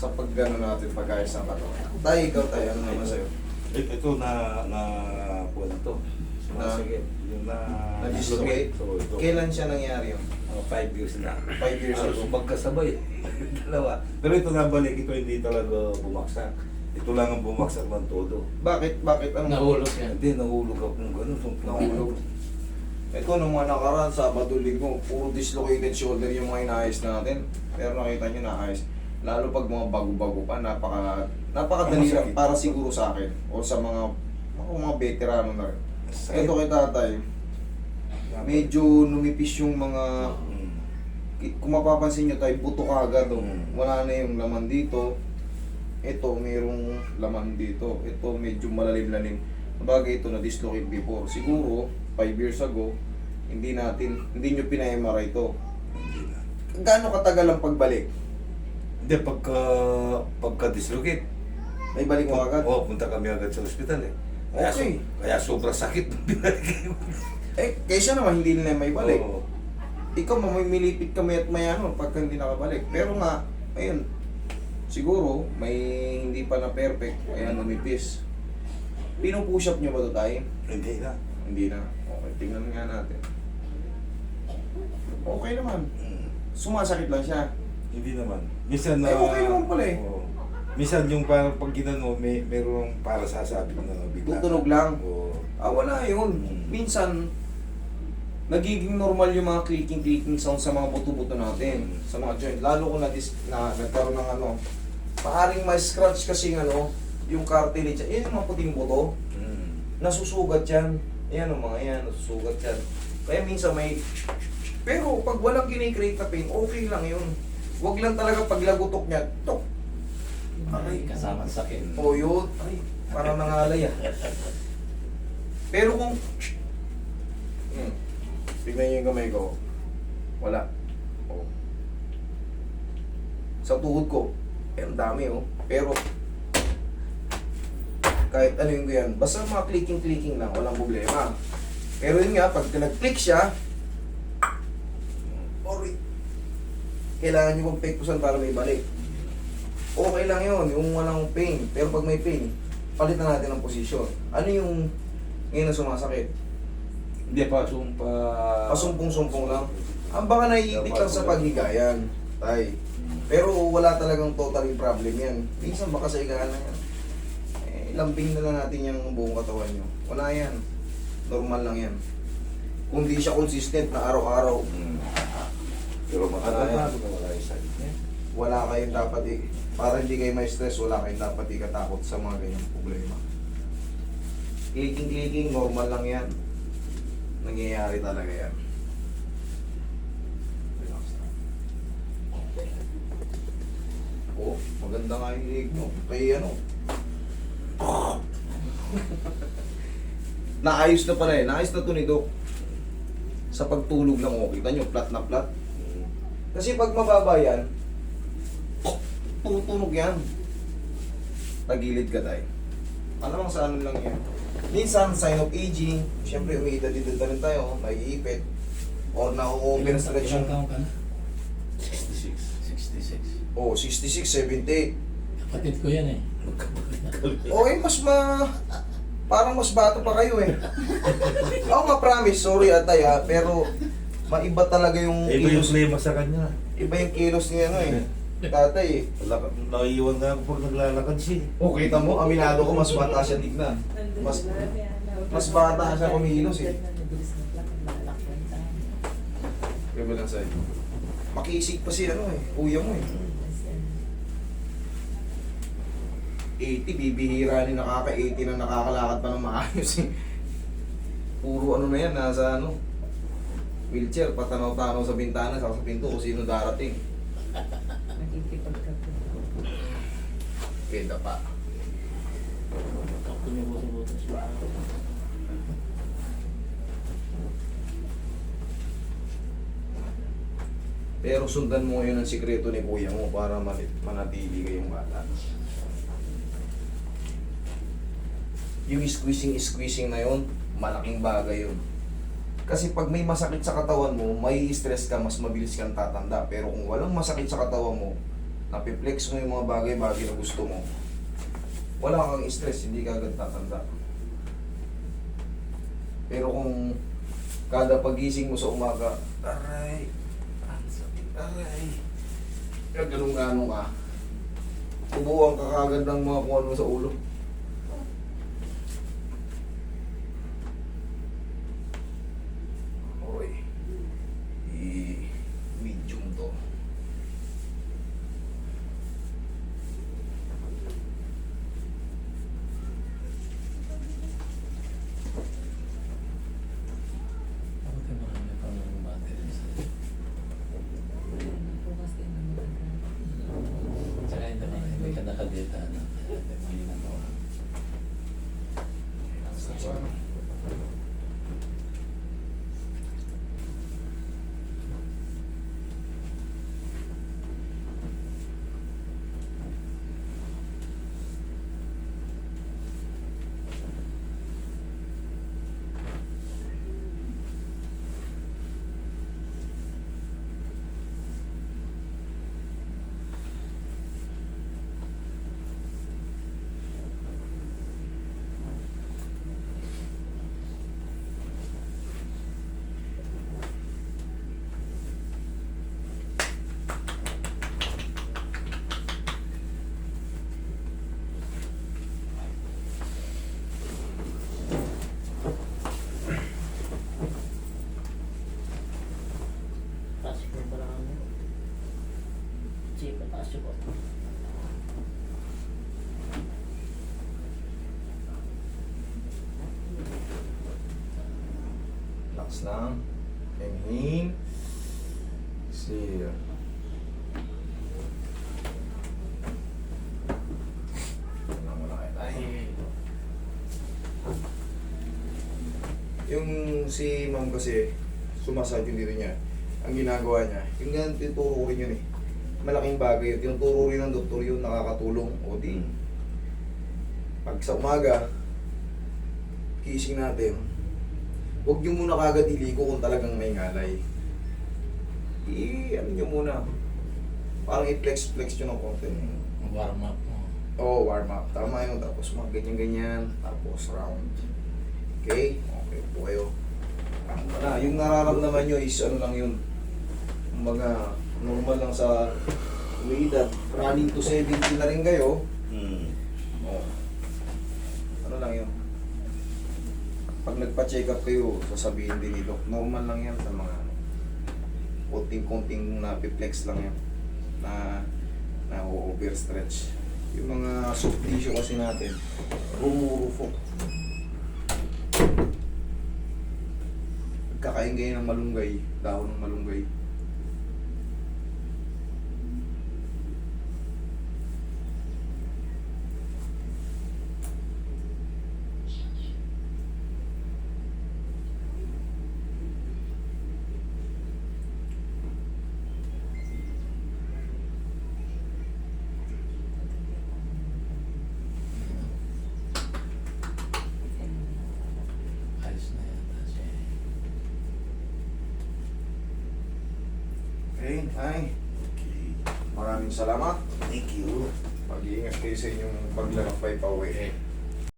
sa paggano natin, pag-ayos ng katawan. Tayo, ikaw tayo, ano naman sa'yo? Ito, ito na, na, na to. Na- Sumasakit. Yung na, Na-dislocate? So, ito. Kailan siya nangyari yun? Mga five years na. Five years Ah, ago. magkasabay. Dalawa. Pero ito nabalik, ito hindi talaga bumaksak. Ito lang ang bumaksak ng todo. Bakit? Bakit? Ano? Nahulog yan. Hindi, nahulog ako ng gano'n. So, Nahulog. Ito, nung mga nakaraan, Sabado, Linggo, puro dislocated shoulder yung mga inaayos natin. Pero nakita nyo, naayos. Lalo pag mga bago-bago pa, napaka, napakadali Ang lang para siguro sa akin o sa mga mga, mga veterano na rin. Ito kay tatay, medyo numipis yung mga Mm. kung mapapansin nyo tayo, buto kagad oh. Mm. Wala na yung laman dito. Ito, mayroong laman dito. Ito, medyo malalim-lalim. Bagay ito na dislocate before. Siguro, 5 years ago, hindi natin, hindi nyo pina-MRI ito. Gaano katagal ang pagbalik? Hindi, pagka, pagka-dislocate, May balik mo agad? Oo, punta kami agad sa ospital eh. Kaya, Okay. so, kaya sobrang sakit nung binalik. Eh, kaysa naman hindi nila may balik. Oo. Ikaw, mamimilipit kami at may ano, pagka hindi nakabalik. Pero nga, ayun, siguro, may hindi pa na perfect, kaya numipis. Pinupush up nyo ba ito tayo? Hindi na. Hindi na. Okay, tingnan nga natin. Okay naman. Mm. Sumasakit lang siya. Hindi naman. Minsan na... Eh, okay naman pala eh. Oo. Minsan yung parang pag ginano, may merong para sasabi na bigla. Tutunog lang. Oo. Ah, wala yun. Mm. Minsan, nagiging normal yung mga clicking-clicking sound sa mga buto-buto natin. Mm. Sa mga joint. Lalo kung na, na nagkaroon ng ano, maaring ma-scratch kasi yung ano, yung cartilage. Yan yung mga puting buto. Mm. Nasusugat yan. Ayan mga yan, nasusugat yan. Kaya minsan may... Pero pag walang kinikreate na pain, okay lang yun. Huwag lang talaga pag lagutok niya, tok, Ay, kasama sakit. O yun, ay, parang nangalay ah. Pero kung... Hmm. Tignan niyo yung kamay ko. Wala. Oh. Sa tuhod ko, eh, ang dami oh. Pero, kahit ano yung yan, basta mga clicking-clicking lang, walang problema. Pero yun nga, pag nag-click siya, or kailangan nyo kong pektusan para may balik okay lang yun, yung walang pain. Pero pag may pain, palitan natin ang posisyon. Ano yung ngayon na sumasakit? Hindi pa, sumpa... Pasumpong-sumpong lang. Ang baka naiipit lang sa paghigayan, tay. Pero wala talagang totally problem yan. Minsan baka sa higaan na yan. Eh, lambing na lang natin yung buong katawan nyo. Wala yan. Normal lang yan. Kung di siya consistent na araw-araw, Mm. Pero matagal na, wala kayong dapat i- para hindi kayo may stress, wala kayong dapat ikatakot sa mga ganyang problema. Clicking-clicking, normal lang yan. Nangyayari talaga yan. Relax lang. Oh, maganda nga yung leg mo. Kaya ano. Naayos na pala eh. Naayos na to ni Doc. Sa pagtulog lang, oh. Kita nyo, flat na flat. Kasi pag mababa yan, tutunog yan. Tagilid ka tayo. Alam mo sa ano lang yan. Minsan, sign of aging, syempre umiidad-idad na rin tayo, naiipit, or na-over stretch Ilang yung, taon ka na? 66. 66. oh, 66, 78. Kapatid ko yan eh. Okay, mas ma... Parang mas bata pa kayo eh. Ako ma-promise, sorry atay ha, pero maiba talaga yung Eh, iba yung kilos. flema sa kanya. Iba yung kilos niya ano eh. Tatay eh. Wala, naiiwan na ako pag naglalakad siya. eh. Oh, kita mo, aminado ko, mas bata siya tignan. Mas, mas bata siya kumilos eh. Grabe lang sa'yo. Makisig pa si ano eh, kuya mo eh. 80, bibihira ni nakaka-80 na nakakalakad pa ng maayos eh. Puro ano na yan, nasa ano, wheelchair, patanaw-tanaw sa bintana, sa sa pinto kung sino darating. Pwede pa. Tumubuto-buto siya. Pero sundan mo ngayon ang sikreto ni kuya mo para manatili kayong bata. Yung squeezing-squeezing na yun, malaking bagay yun. Kasi pag may masakit sa katawan mo, may stress ka, mas mabilis kang tatanda. Pero kung walang masakit sa katawan mo, napiplex mo yung mga bagay-bagay na gusto mo, wala kang stress, hindi ka agad tatanda. Pero kung kada pagising mo sa umaga, aray, ang sakit, aray, ganun-ganun ka, ubuan ka kagad ng mga kung ano sa ulo. Okay. I-medium to. Bakit marami pang battery sa Bukas din ang maganda. Tsaka hindi naman, hindi ka nakadita na. Hindi na gawa. Taas ko pa lang ano. Sige, taas ko. Relax lang. Inhale. Exhale. Yung si ma'am kasi, sumasad yung dito niya. Ang ginagawa niya, yung ganun tinuturo rin yun eh. Malaking bagay yun. Tinuturo rin ng doktor yun, nakakatulong. O di, pag sa umaga, kising natin, huwag nyo muna kagad iligo kung talagang may ngalay. I, ano nyo muna, parang i-flex-flex nyo ng konti. Warm up mo. Oo, oh, warm up. Tama yun. Tapos mga ganyan-ganyan. Tapos round. Okay? Okay po kayo. Wala, yung nararamdaman nyo is ano lang yun. Mga normal lang sa edad. Running to 70 na rin kayo. Hmm. Oh. Ano lang yun? Pag nagpa-check up kayo, sasabihin din ni Doc, normal lang yan sa mga ano, konting-konting na-flex lang yan na na overstretch. Yung mga soft tissue kasi natin, rumurufo. Kakain ng malunggay, dahon ng malunggay. Okay, ay. Maraming salamat. Thank you. Mag-iingat kayo sa inyong paglalakbay pa uwi.